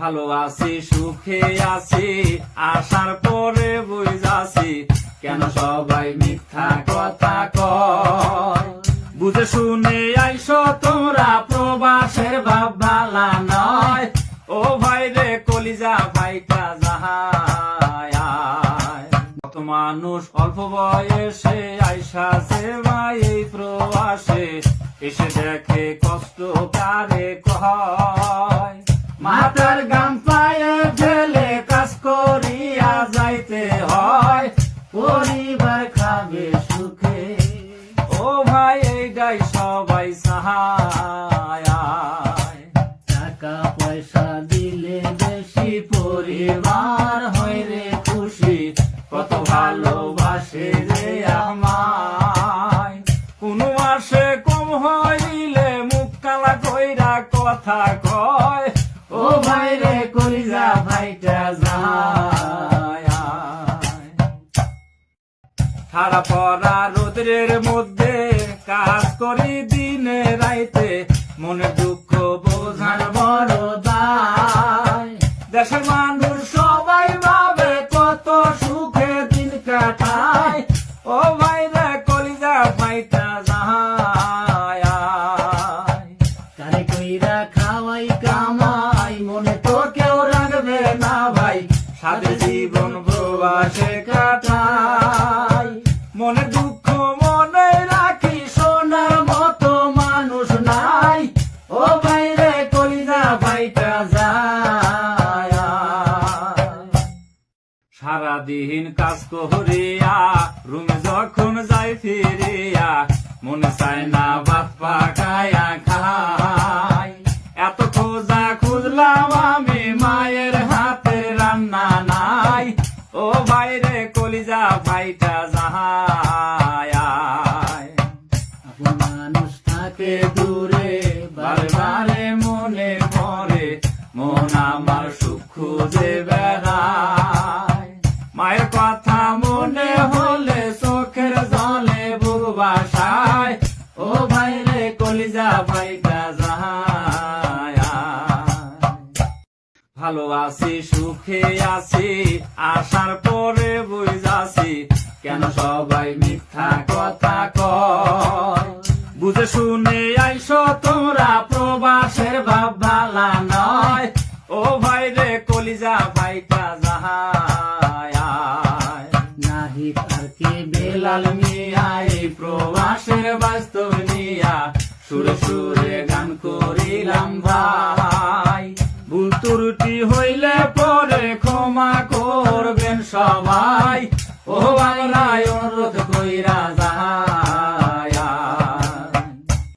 ভালো আছি সুখে আছি আসার পরে বুঝাছি, কেন সবাই মিথ্যা কথা কয়? বুঝে শুনে আইসো তোমরা, প্রবাসের ভাব ভালা নয়। ও ভাই রে, কলিজা ভাইটা যাহায়। কত মানুষ অল্প বয়সে আইসাছে ভাই এই প্রবাসে, এসে দেখে কষ্ট কারে কয়? মাতার পরিবার খাবে সুখে। ও ভাই, এইটাই সবাই সাহায় টাকা পয়সা দিলে বেশি পরিবার হয় রে খুশি। কত ভালোবাসে রে আমায়। কোন মাসে কম হইলে মুখ কালা কইরা কথা কয়। সারা পড়া রোদ্রের মধ্যে কাজ করি দিনে রাইতে। মনে দুঃখ বোঝার বড় দায় দেশের মানুষ সবাই ভাবে কত সুখে দিন কাটায়। ও ভাই রে, কলিজা যায়। কারে কইরা খাওয়াই, কামাই, মনে তো কেউ রাখবে না ভাই। সাথে জীবন প্রবাসে সারাদিন কাজ করিয়া রুমে যখন যাই ফিরিয়া, মনে চায় না ভাত পাকায়া খাই। এত খোঁজা খুঁজলাম আমি, মায়ের হাতে রান্না নাই। ও বাইরে কলিজা ভাইটা যাহায় মানুষ থাকে দূরে বারে মনে পড়ে, মন আমার সুখ খুঁজে বেড়ায়। মায়ের কথা মনে হলে চোখের জলে বুক বাসায়। ও ভাই রে, কলিজা ভাইটা ভালো আছি সুখে আছি আসার পরে বুঝাছি, কেন সবাই মিথ্যা কথা কয়? বুঝে শুনে আইসো তোমরা, প্রবাসের ভাব ভালা নয়। ও ভাই রে, কলিজা ভাইটা যাহায় লাল মিয়া, এই প্রবাসের বাস্তব নিয়া সুরে সুরে গান করিলাম ভাই। ভুল ত্রুটি হইলে পরে ক্ষমা করবেন সবাই। ও বাংলায় অনুরোধ কইরা